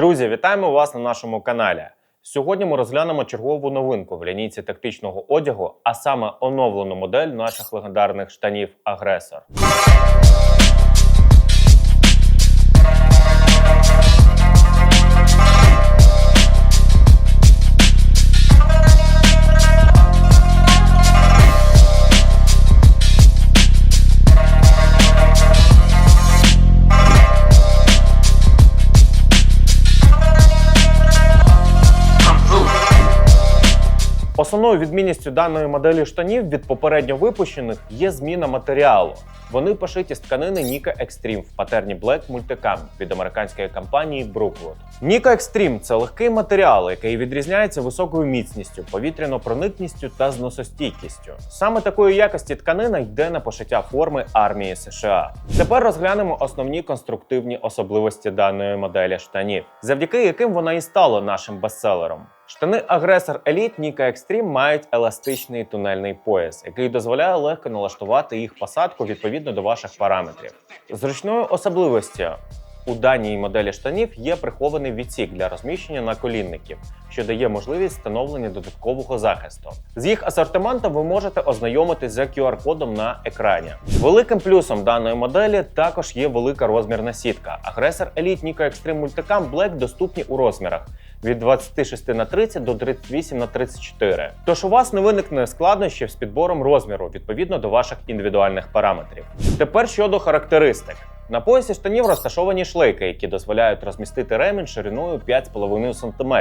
Друзі, вітаємо вас на нашому каналі. Сьогодні ми розглянемо чергову новинку в лінійці тактичного одягу, а саме оновлену модель наших легендарних штанів Агресор. Основною відмінністю даної моделі штанів від попередньо випущених є зміна матеріалу. Вони пошиті з тканини Nika Extreme в патерні Black Multicam від американської компанії Brookwood. Nika Extreme – це легкий матеріал, який відрізняється високою міцністю, повітряно-проникністю та зносостійкістю. Саме такої якості тканина йде на пошиття форми армії США. Тепер розглянемо основні конструктивні особливості даної моделі штанів, завдяки яким вона і стала нашим бестселером. Штани Агресор Elite Nika Extreme мають еластичний тунельний пояс, який дозволяє легко налаштувати їх посадку відповідно до ваших параметрів. Зручною особливістю у даній моделі штанів є прихований відсік для розміщення наколінників, що дає можливість встановлення додаткового захисту. З їх асортиментом ви можете ознайомитись за QR-кодом на екрані. Великим плюсом даної моделі також є велика розмірна сітка. Агресор Elite Nika Extreme Multicam Black доступні у розмірах від 26 на 30 до 38 на 34. Тож у вас не виникне складнощів з підбором розміру відповідно до ваших індивідуальних параметрів. Тепер щодо характеристик. На поясі штанів розташовані шлейки, які дозволяють розмістити ремінь шириною 5,5 см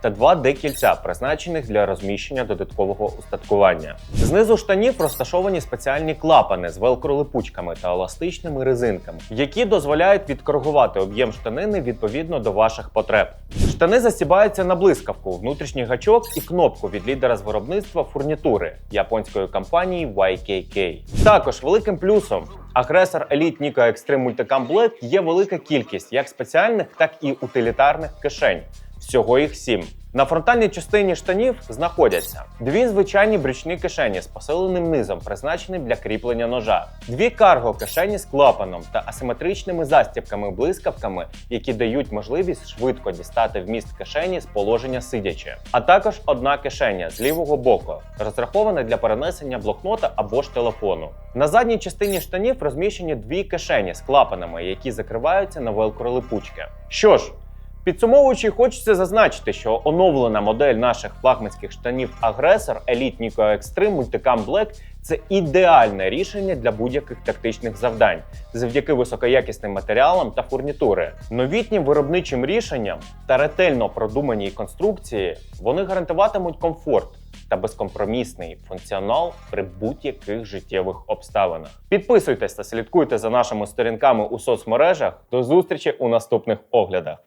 та два декільця, призначених для розміщення додаткового устаткування. Знизу штанів розташовані спеціальні клапани з велкролипучками та еластичними резинками, які дозволяють відкоригувати об'єм штанини відповідно до ваших потреб. Штани засібаються на блискавку, внутрішній гачок і кнопку від лідера з виробництва фурнітури японської компанії YKK. Також великим плюсом Агресор Elite Nika Extreme є велика кількість як спеціальних, так і утилітарних кишень. Всього їх сім. На фронтальній частині штанів знаходяться дві звичайні брючні кишені з посиленим низом, призначені для кріплення ножа, дві карго кишені з клапаном та асиметричними застібками-блискавками, які дають можливість швидко дістати вміст кишені з положення сидячи, а також одна кишеня з лівого боку, розрахована для перенесення блокнота або ж телефону. На задній частині штанів розміщені дві кишені з клапанами, які закриваються на велкролипучки. Що ж, Підсумовуючи, хочеться зазначити, що оновлена модель наших флагманських штанів Агресор Elite Nico Extreme Multicam Black – це ідеальне рішення для будь-яких тактичних завдань, завдяки високоякісним матеріалам та фурнітури. Новітнім виробничим рішенням та ретельно продуманій конструкції вони гарантуватимуть комфорт. Та безкомпромісний функціонал при будь-яких життєвих обставинах. Підписуйтесь та слідкуйте за нашими сторінками у соцмережах. До зустрічі у наступних оглядах.